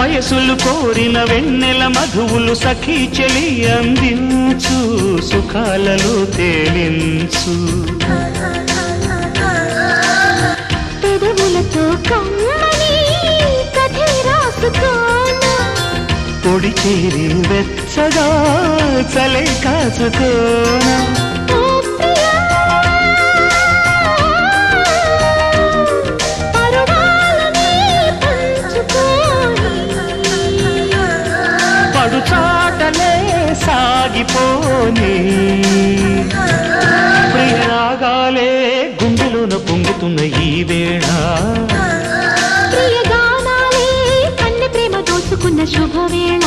వయసులు కోరిన వెన్నెల మధువులు సఖీ చెలి అందించు సుఖాలలో తేలించు. పెదవులతో కమ్మని కథ రాసుకోనా. పొడి చేరి వెచ్చగా చలే కాచుకోనా. పడుచాటలే సాగిపోని. ప్రియరాగాలే గుండెలోన పొంగుతున్న ఈ వేళ. ప్రియగానాలే కన్నె ప్రేమ దోచుకున్న శుభవేళ